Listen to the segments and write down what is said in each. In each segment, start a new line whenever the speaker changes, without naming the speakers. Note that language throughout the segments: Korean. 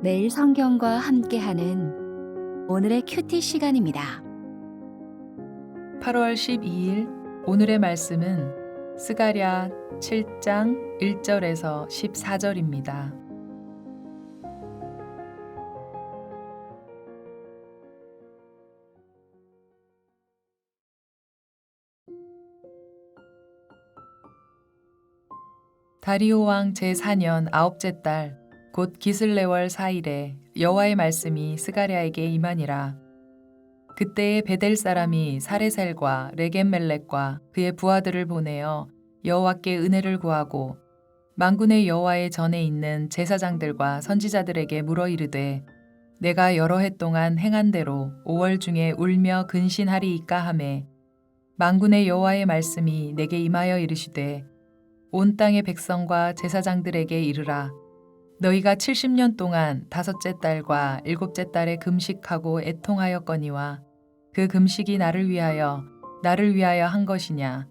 매일 성경과 함께하는 오늘의 큐티 시간입니다.
8월 12일 오늘의 말씀은 스가랴 7장 1절에서 14절입니다. 다리오 왕 제4년 아홉째 달 곧 기슬레월 4일에 여호와의 말씀이 스가랴에게 임하니라. 그때에 베델 사람이 사레셀과 레겜멜렉과 그의 부하들을 보내어 여호와께 은혜를 구하고 만군의 여호와의 전에 있는 제사장들과 선지자들에게 물어 이르되 내가 여러 해 동안 행한 대로 5월 중에 울며 근신하리이까 하매 만군의 여호와의 말씀이 내게 임하여 이르시되 온 땅의 백성과 제사장들에게 이르라 너희가 70년 동안 다섯째 달과 일곱째 달에 금식하고 애통하였거니와 그 금식이 나를 위하여 나를 위하여 한 것이냐?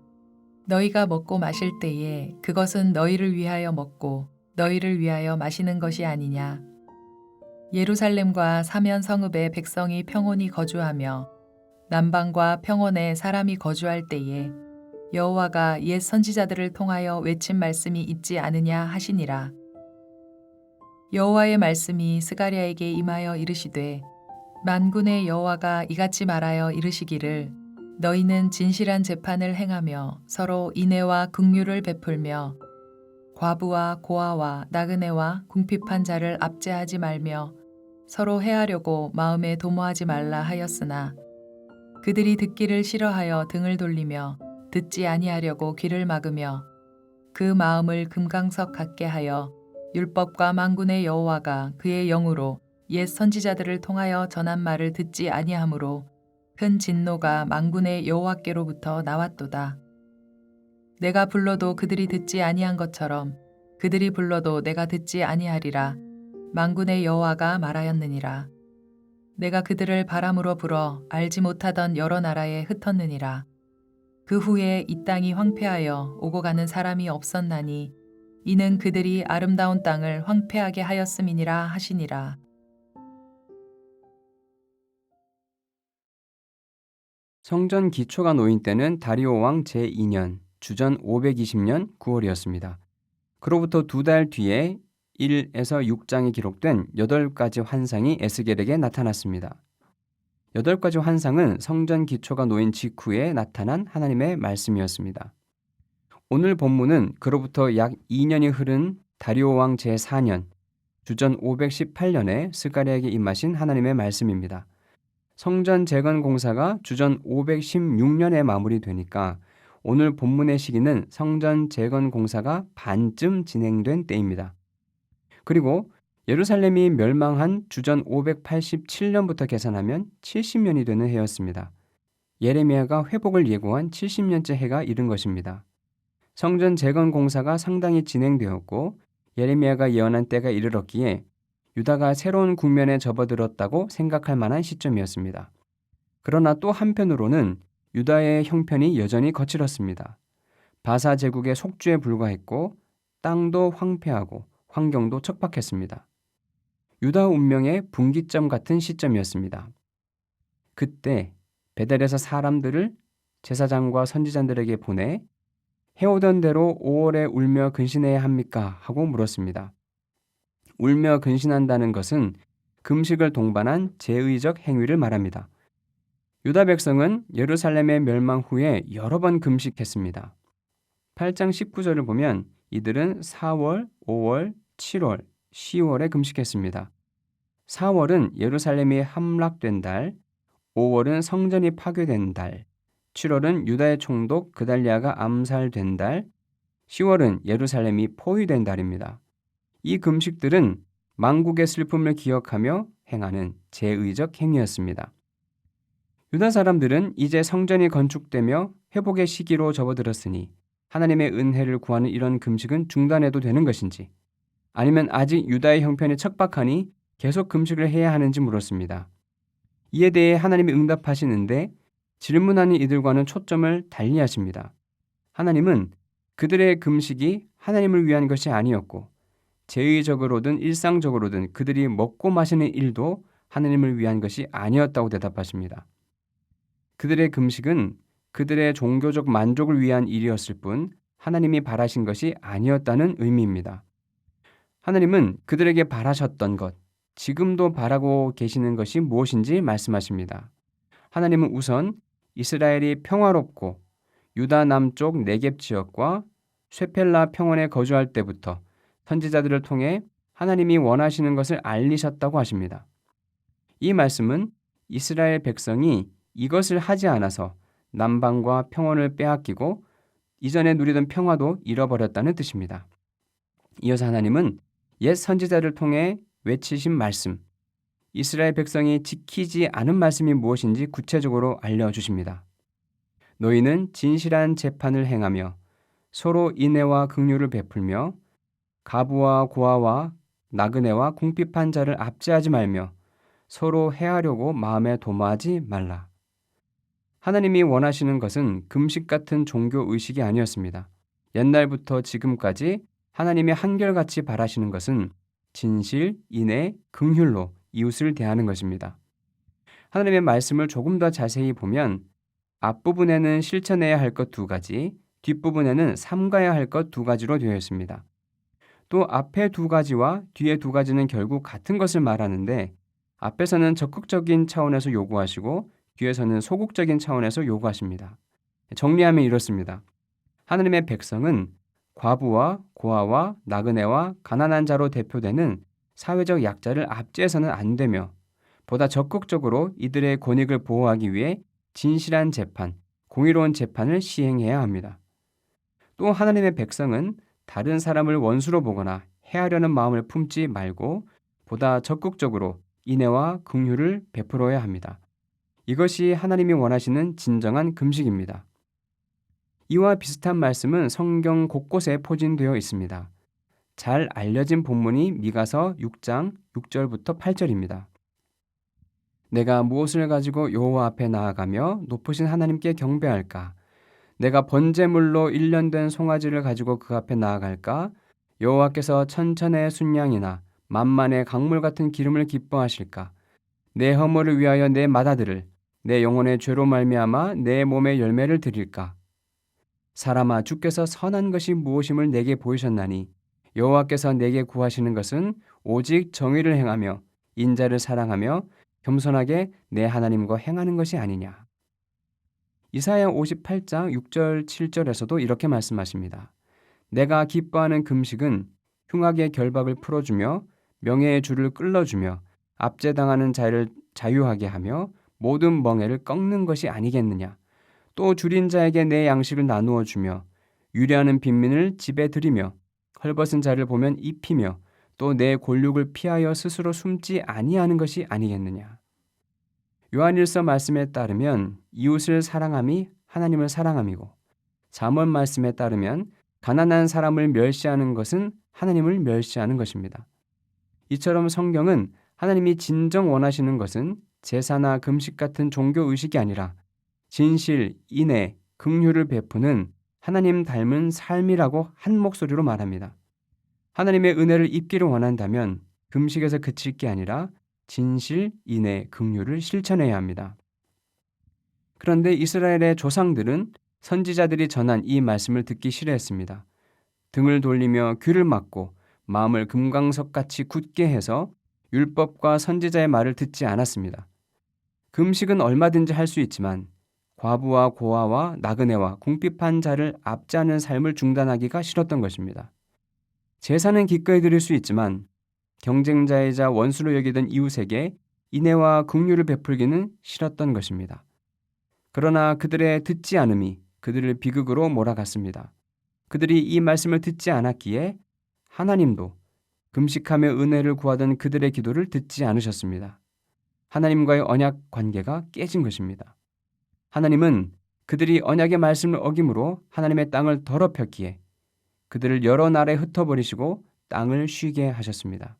너희가 먹고 마실 때에 그것은 너희를 위하여 먹고 너희를 위하여 마시는 것이 아니냐? 예루살렘과 사면 성읍에 백성이 평온히 거주하며 남방과 평원에 사람이 거주할 때에 여호와가 옛 선지자들을 통하여 외친 말씀이 있지 않으냐 하시니라 여호와의 말씀이 스가랴에게 임하여 이르시되 만군의 여호와가 이같이 말하여 이르시기를 너희는 진실한 재판을 행하며 서로 인애와 긍휼을 베풀며 과부와 고아와 나그네와 궁핍한 자를 압제하지 말며 서로 해하려고 마음에 도모하지 말라 하였으나 그들이 듣기를 싫어하여 등을 돌리며 듣지 아니하려고 귀를 막으며 그 마음을 금강석 같게 하여 율법과 만군의 여호와가 그의 영으로 옛 선지자들을 통하여 전한 말을 듣지 아니하므로 큰 진노가 만군의 여호와께로부터 나왔도다. 내가 불러도 그들이 듣지 아니한 것처럼 그들이 불러도 내가 듣지 아니하리라. 만군의 여호와가 말하였느니라. 내가 그들을 바람으로 불어 알지 못하던 여러 나라에 흩었느니라. 그 후에 이 땅이 황폐하여 오고 가는 사람이 없었나니 이는 그들이 아름다운 땅을 황폐하게 하였음이니라 하시니라.
성전 기초가 놓인 때는 다리오 왕 제2년 주전 520년 9월이었습니다. 그로부터 두 달 뒤에 1에서 6장에 기록된 8가지 환상이 에스겔에게 나타났습니다. 8가지 환상은 성전 기초가 놓인 직후에 나타난 하나님의 말씀이었습니다. 오늘 본문은 그로부터 약 2년이 흐른 다리오 왕 제4년 주전 518년에 스가랴에게 임하신 하나님의 말씀입니다. 성전 재건 공사가 주전 516년에 마무리되니까 오늘 본문의 시기는 성전 재건 공사가 반쯤 진행된 때입니다. 그리고 예루살렘이 멸망한 주전 587년부터 계산하면 70년이 되는 해였습니다. 예레미야가 회복을 예고한 70년째 해가 이른 것입니다. 성전 재건 공사가 상당히 진행되었고 예레미야가 예언한 때가 이르렀기에 유다가 새로운 국면에 접어들었다고 생각할 만한 시점이었습니다. 그러나 또 한편으로는 유다의 형편이 여전히 거칠었습니다. 바사 제국의 속주에 불과했고 땅도 황폐하고 환경도 척박했습니다. 유다 운명의 분기점 같은 시점이었습니다. 그때 베델에서 사람들을 제사장과 선지자들에게 보내 해오던 대로 5월에 울며 근신해야 합니까? 하고 물었습니다. 울며 근신한다는 것은 금식을 동반한 제의적 행위를 말합니다. 유다 백성은 예루살렘의 멸망 후에 여러 번 금식했습니다. 8장 19절을 보면 이들은 4월, 5월, 7월, 10월에 금식했습니다. 4월은 예루살렘이 함락된 달, 5월은 성전이 파괴된 달, 7월은 유다의 총독 그달리아가 암살된 달, 10월은 예루살렘이 포위된 달입니다. 이 금식들은 망국의 슬픔을 기억하며 행하는 제의적 행위였습니다. 유다 사람들은 이제 성전이 건축되며 회복의 시기로 접어들었으니 하나님의 은혜를 구하는 이런 금식은 중단해도 되는 것인지 아니면 아직 유다의 형편이 척박하니 계속 금식을 해야 하는지 물었습니다. 이에 대해 하나님이 응답하시는데 질문하는 이들과는 초점을 달리 하십니다. 하나님은 그들의 금식이 하나님을 위한 것이 아니었고 제의적으로든 일상적으로든 그들이 먹고 마시는 일도 하나님을 위한 것이 아니었다고 대답하십니다. 그들의 금식은 그들의 종교적 만족을 위한 일이었을 뿐 하나님이 바라신 것이 아니었다는 의미입니다. 하나님은 그들에게 바라셨던 것, 지금도 바라고 계시는 것이 무엇인지 말씀하십니다. 하나님은 우선 이스라엘이 평화롭고 유다 남쪽 네겝 지역과 쇠펠라 평원에 거주할 때부터 선지자들을 통해 하나님이 원하시는 것을 알리셨다고 하십니다. 이 말씀은 이스라엘 백성이 이것을 하지 않아서 남방과 평원을 빼앗기고 이전에 누리던 평화도 잃어버렸다는 뜻입니다. 이어서 하나님은 옛 선지자를 통해 외치신 말씀, 이스라엘 백성이 지키지 않은 말씀이 무엇인지 구체적으로 알려주십니다. 너희는 진실한 재판을 행하며 서로 인애와 긍휼을 베풀며 가부와 고아와 나그네와 궁핍한 자를 압제하지 말며 서로 해하려고 마음에 도모하지 말라. 하나님이 원하시는 것은 금식 같은 종교 의식이 아니었습니다. 옛날부터 지금까지 하나님이 한결같이 바라시는 것은 진실, 인애, 긍휼로 이웃을 대하는 것입니다. 하나님의 말씀을 조금 더 자세히 보면 앞부분에는 실천해야 할 것 두 가지, 뒷부분에는 삼가야 할 것 두 가지로 되어 있습니다. 또 앞에 두 가지와 뒤에 두 가지는 결국 같은 것을 말하는데 앞에서는 적극적인 차원에서 요구하시고 뒤에서는 소극적인 차원에서 요구하십니다. 정리하면 이렇습니다. 하나님의 백성은 과부와 고아와 나그네와 가난한 자로 대표되는 사회적 약자를 압제해서는 안 되며 보다 적극적으로 이들의 권익을 보호하기 위해 진실한 재판, 공의로운 재판을 시행해야 합니다. 또 하나님의 백성은 다른 사람을 원수로 보거나 해하려는 마음을 품지 말고 보다 적극적으로 인애와 긍휼을 베풀어야 합니다. 이것이 하나님이 원하시는 진정한 금식입니다. 이와 비슷한 말씀은 성경 곳곳에 포진되어 있습니다. 잘 알려진 본문이 미가서 6장 6절부터 8절입니다. 내가 무엇을 가지고 여호와 앞에 나아가며 높으신 하나님께 경배할까? 내가 번제물로 일련된 송아지를 가지고 그 앞에 나아갈까? 여호와께서 천천의 순양이나 만만의 강물 같은 기름을 기뻐하실까? 내 허물을 위하여 내 마다들을 내 영혼의 죄로 말미암아 내 몸의 열매를 드릴까? 사람아 주께서 선한 것이 무엇임을 내게 보이셨나니 여호와께서 내게 구하시는 것은 오직 정의를 행하며 인자를 사랑하며 겸손하게 내 하나님과 행하는 것이 아니냐. 이사야 58장 6절 7절에서도 이렇게 말씀하십니다. 내가 기뻐하는 금식은 흉악의 결박을 풀어주며 명예의 줄을 끌어주며 압제당하는 자를 자유하게 하며 모든 멍에를 꺾는 것이 아니겠느냐. 또 줄인 자에게 내 양식을 나누어 주며 유리하는 빈민을 집에 들이며 헐벗은 자를 보면 입히며 또 내 골육을 피하여 스스로 숨지 아니하는 것이 아니겠느냐. 요한일서 말씀에 따르면 이웃을 사랑함이 하나님을 사랑함이고 잠언 말씀에 따르면 가난한 사람을 멸시하는 것은 하나님을 멸시하는 것입니다. 이처럼 성경은 하나님이 진정 원하시는 것은 제사나 금식 같은 종교 의식이 아니라 진실, 인애, 긍휼을 베푸는 하나님 닮은 삶이라고 한 목소리로 말합니다. 하나님의 은혜를 입기를 원한다면 금식에서 그칠 게 아니라 진실, 인애, 긍휼을 실천해야 합니다. 그런데 이스라엘의 조상들은 선지자들이 전한 이 말씀을 듣기 싫어했습니다. 등을 돌리며 귀를 막고 마음을 금강석같이 굳게 해서 율법과 선지자의 말을 듣지 않았습니다. 금식은 얼마든지 할 수 있지만 과부와 고아와 나그네와 궁핍한 자를 압제하는 삶을 중단하기가 싫었던 것입니다. 제사는 기꺼이 드릴 수 있지만 경쟁자이자 원수로 여기던 이웃에게 인애와 긍휼을 베풀기는 싫었던 것입니다. 그러나 그들의 듣지 않음이 그들을 비극으로 몰아갔습니다. 그들이 이 말씀을 듣지 않았기에 하나님도 금식하며 은혜를 구하던 그들의 기도를 듣지 않으셨습니다. 하나님과의 언약 관계가 깨진 것입니다. 하나님은 그들이 언약의 말씀을 어김으로 하나님의 땅을 더럽혔기에 그들을 여러 나라에 흩어버리시고 땅을 쉬게 하셨습니다.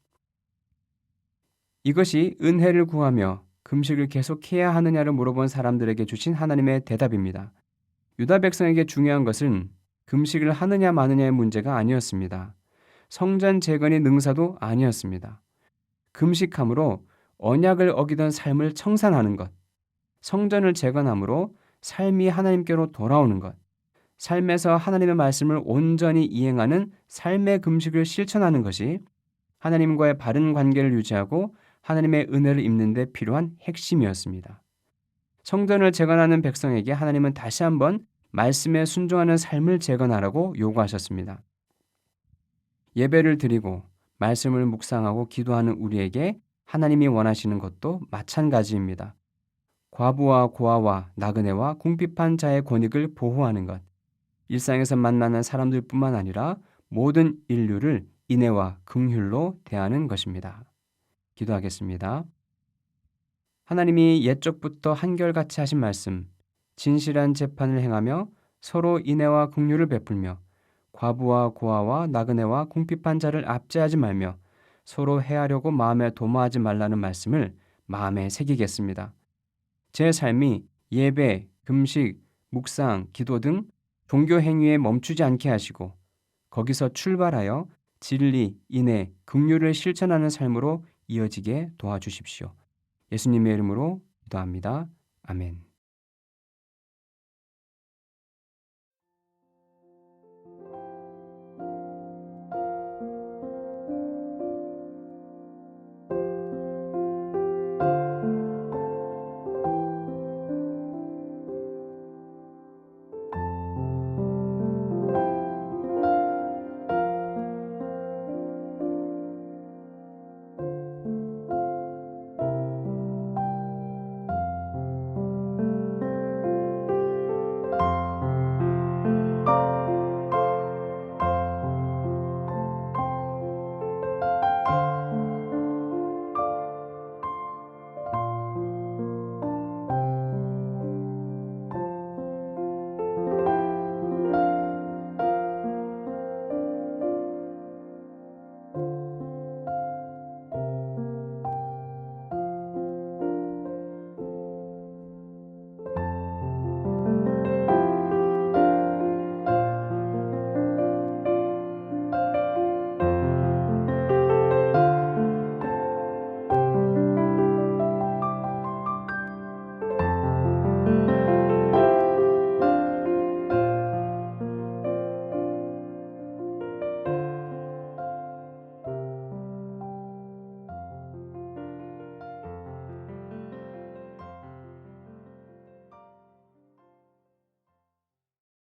이것이 은혜를 구하며 금식을 계속해야 하느냐를 물어본 사람들에게 주신 하나님의 대답입니다. 유다 백성에게 중요한 것은 금식을 하느냐 마느냐의 문제가 아니었습니다. 성전 재건의 능사도 아니었습니다. 금식함으로 언약을 어기던 삶을 청산하는 것, 성전을 재건함으로 삶이 하나님께로 돌아오는 것, 삶에서 하나님의 말씀을 온전히 이행하는 삶의 금식을 실천하는 것이 하나님과의 바른 관계를 유지하고 하나님의 은혜를 입는 데 필요한 핵심이었습니다. 성전을 재건하는 백성에게 하나님은 다시 한번 말씀에 순종하는 삶을 재건하라고 요구하셨습니다. 예배를 드리고 말씀을 묵상하고 기도하는 우리에게 하나님이 원하시는 것도 마찬가지입니다. 과부와 고아와 나그네와 궁핍한 자의 권익을 보호하는 것, 일상에서 만나는 사람들뿐만 아니라 모든 인류를 인애와 긍휼로 대하는 것입니다. 기도하겠습니다. 하나님이 옛적부터 한결같이 하신 말씀, 진실한 재판을 행하며 서로 인애와 긍휼을 베풀며 과부와 고아와 나그네와 궁핍한 자를 압제하지 말며 서로 해하려고 마음에 도모하지 말라는 말씀을 마음에 새기겠습니다. 제 삶이 예배, 금식, 묵상, 기도 등 종교 행위에 멈추지 않게 하시고 거기서 출발하여 진리, 인애, 긍휼을 실천하는 삶으로 이어지게 도와주십시오. 예수님의 이름으로 기도합니다. 아멘.